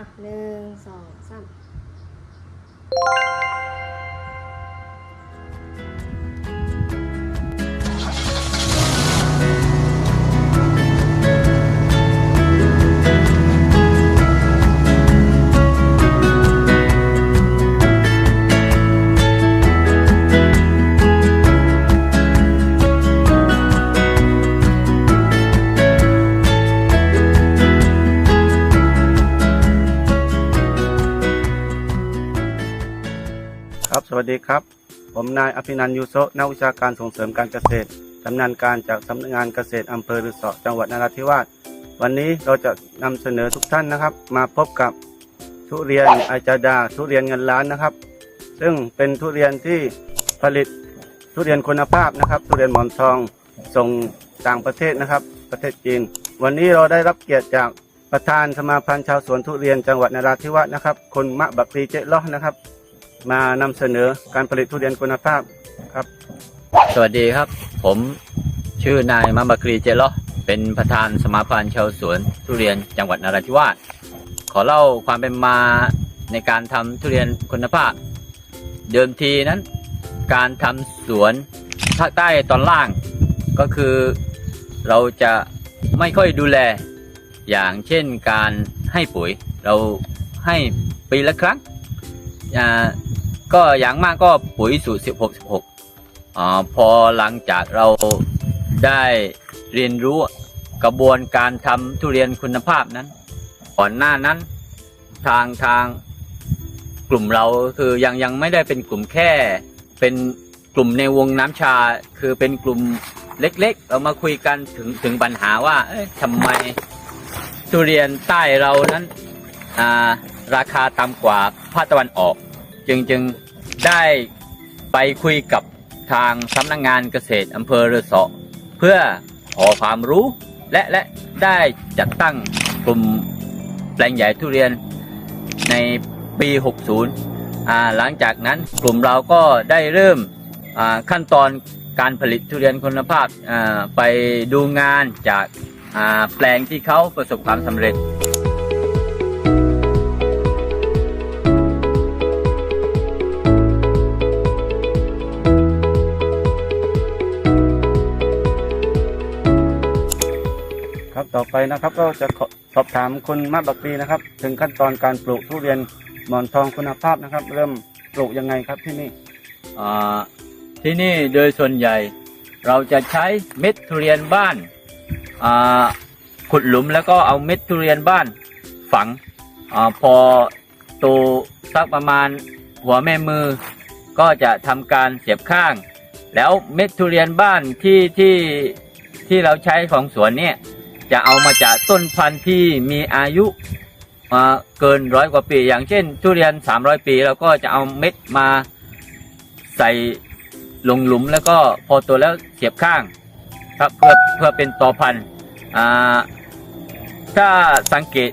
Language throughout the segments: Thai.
อะหนึ่งสองสาม วัสดีครับ ผมนายอภินันยูโซะนักวิชาการส่งเสริมการเกษตรชำนาญการจากสำนักงานเกษตรอำเภอรือเสอจังหวัดนราธิวาสวันนี้เราจะนำเสนอทุกท่านนะครับ มาพบกับทุเรียนอาจาดาทุเรียนเงินล้านนะครับ ซึ่งเป็นทุเรียนที่ผลิตทุเรียนคุณภาพนะครับ ทุเรียนหมอนทองส่งต่างประเทศนะครับ ประเทศจีน วันนี้เราได้รับเกียรติจากประธานสมาพันธ์ชาวสวนทุเรียนจังหวัดนราธิวาสนะครับคุณมะบักรีเจล้อนะครับ มานำเสนอการผลิตทุเรียนคุณภาพครับ สวัสดีครับ ผมชื่อนายมัมบกรีเจเลาะเป็นประธานสมาพันธ์ชาวสวนทุเรียนจังหวัดนราธิวาสขอเล่าความเป็นมาในการทำทุเรียนคุณภาพ เดิมทีนั้น การทำสวนภาคใต้ตอนล่าง ก็คือเราจะไม่ค่อยดูแลอย่างเช่นการให้ปุ๋ย เราให้ปีละครั้งอ่า ก็อย่างมากก็ปุ๋ยสูตร 16 16อาพอหลังจากเราได้เรียนรู้กระบวนการทำทุเรียนคุณภาพนั้น ก่อนหน้านั้นทางทางกลุ่มเราคือยังยังไม่ได้เป็นกลุ่มแค่เป็นกลุ่มในวงน้ำชาคือเป็นกลุ่มเล็กๆ เรามาคุยกันถึงถึงปัญหาว่าทำไมทุเรียนใต้เรานั้นอ่าราคาต่ำกว่าภาคตะวันออก จึงจึงได้ไปคุยกับทางสำนักงงานเกษตรอำเภอเรือเสอเพื่อขอความรู้และและได้จัดตั้งกลุ่มแปลงใหญ่ทุเรียนในปี 60 หลังจากนั้นกลุ่มเราก็ได้เริ่มขั้นตอนการผลิตทุเรียนคุณภาพไปดูงานจากแปลงที่เขาประสบความสำเร็จ ต่อไปนะครับ ก็จะสอบถามคุณมะบักรีนะครับ ถึงขั้นตอนการปลูกทุเรียนหมอนทองคุณภาพนะครับ เริ่มปลูกยังไงครับที่นี่อ่าที่นี่โดยส่วนใหญ่ เราจะใช้เม็ดทุเรียนบ้านอ่าขุดหลุมแล้วก็เอาเม็ดทุเรียนบ้านฝังอาพอโตสักประมาณหัวแม่มือ ก็จะทำการเสียบข้าง แล้วเม็ดทุเรียนบ้านที่ที่ที่เราใช้ของสวนเนี่ย จะเอามาจากต้นพันธุ์ที่มีอายุมาเกินร้อยกว่าปี อย่างเช่น ทุเรียน 300 ปีเราก็จะเอาเม็ดมาใส่ลงหลุมแล้วก็พอตัวแล้วเสียบข้างครับเพื่อเพื่อเป็นต่อพันธุ์ถ้าสังเกต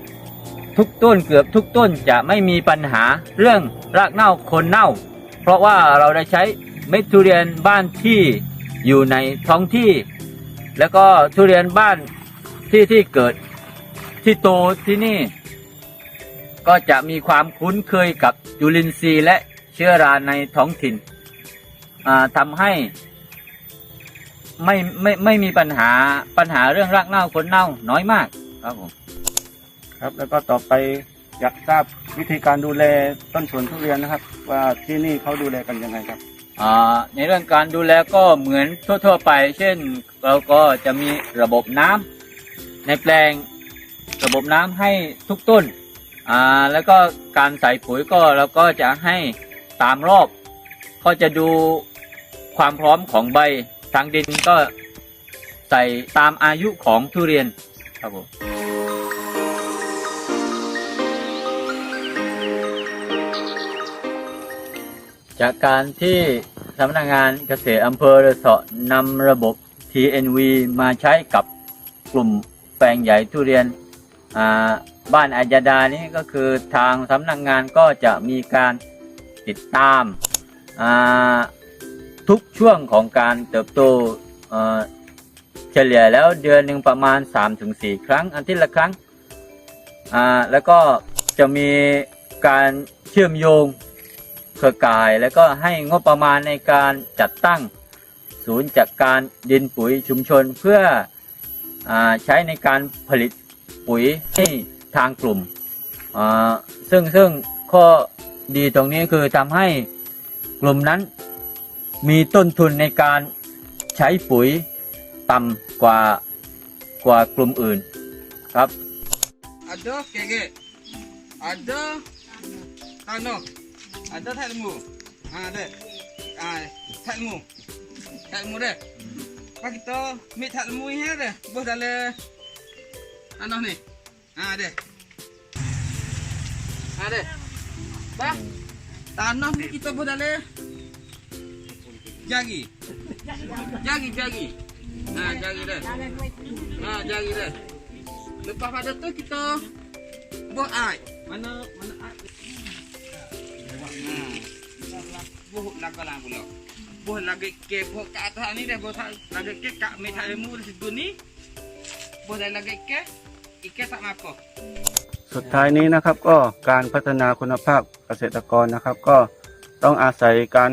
ทุกต้นเกือบทุกต้นจะไม่มีปัญหาเรื่องรากเน่าคนเน่า เพราะว่าเราได้ใช้เม็ดทุเรียนบ้านที่อยู่ในท้องที่ แล้วก็ทุเรียนบ้าน ที่ที่เกิดที่โตที่นี่ ก็จะมีความคุ้นเคยกับจุลินทรีย์และเชื้อราในท้องถิ่นอ่าทำให้ไม่ไม่ไม่มีปัญหาปัญหาเรื่องรากเน่าคนเน่าน้อยมากครับผมครับแล้วก็ต่อไปอยากทราบวิธีการดูแลต้นสวนทุเรียนนะครับ ว่าที่นี่เขาดูแลกันยังไงครับอ่าในเรื่องการดูแลก็เหมือนทั่ว ๆ ไป เช่น เราก็จะมีระบบน้ำ ในแปลงระบบน้ำให้ทุกต้นอ่าแล้วก็การใส่ปุ๋ยก็เราก็จะให้ตามรอบ ก็จะดูความพร้อมของใบทางดินก็ใส่ตามอายุของทุเรียนครับผมจากการที่สำนักงานเกษตรอำเภอระเสาะนำระบบ TNV มาใช้กับกลุ่ม แปลงใหญ่ทุเรียนบ้านอาจาดานี้ก็คือทางสำนักงานก็จะมีการติดตามาทุกช่วงของการเติบโตเฉลี่ยแล้วเดือนหนึ่งประมาณ 3-4 ครั้งอาทิตย์ละครั้ง แล้วก็จะมีการเชื่อมโยงเครือข่าย แล้วก็ให้งบประมาณในการจัดตั้งศูนย์จัดการดินปุ๋ยชุมชนเพื่อ ใช้ในการผลิตปุ๋ยให้ทางกลุ่ม ซึ่งซึ่งข้อดีตรงนี้คือทำให้กลุ่มนั้นมีต้นทุนในการใช้ปุ๋ยต่ำกว่ากว่ากลุ่มอื่นครับ Ada kege. Ada tanah. Ada tak ilmu. Ha ada. Ha tak ilmu. Tak ilmu dah. Pak kita mik tak lemui ha deh. Buh dalam anah ni. Ha deh. Ha deh. Bah. Tanah ni kita buh dalam jagi. Jagi jagi. Ha jagi deh. Ha jagi deh. Lepas pada tu kita buh ai. Mana mana ai. Ha. Buh nak kalah pula. Buah lagi ke buh kat atas ni dah buah lagi ke kat meja ilmu di situ ni. Buh dah lagi ke ikan tak makan. สุดท้ายนี้นะครับก็การพัฒนาคุณภาพเกษตรกรนะครับ ก็ต้องอาศัยการ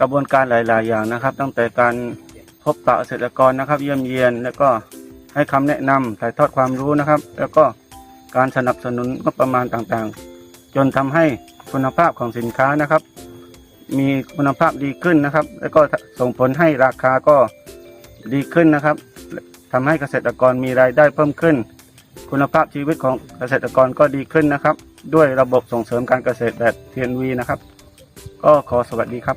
กระบวนการหลาย ๆ อย่างนะครับ ตั้งแต่การพบปะเกษตรกรนะครับ เยี่ยมเยียน แล้วก็ให้คำแนะนำถ่ายทอดความรู้นะครับ แล้วก็การสนับสนุนงบประมาณต่าง ๆ จนทำให้คุณภาพของสินค้านะครับ มีคุณภาพดีขึ้นนะครับ แล้วก็ส่งผลให้ราคาก็ดีขึ้นนะครับทำให้เกษตรกรมีรายได้เพิ่มขึ้น คุณภาพชีวิตของเกษตรกรก็ดีขึ้นนะครับ ด้วยระบบส่งเสริมการเกษตรแบบ TNV นะครับ ก็ขอสวัสดีครับ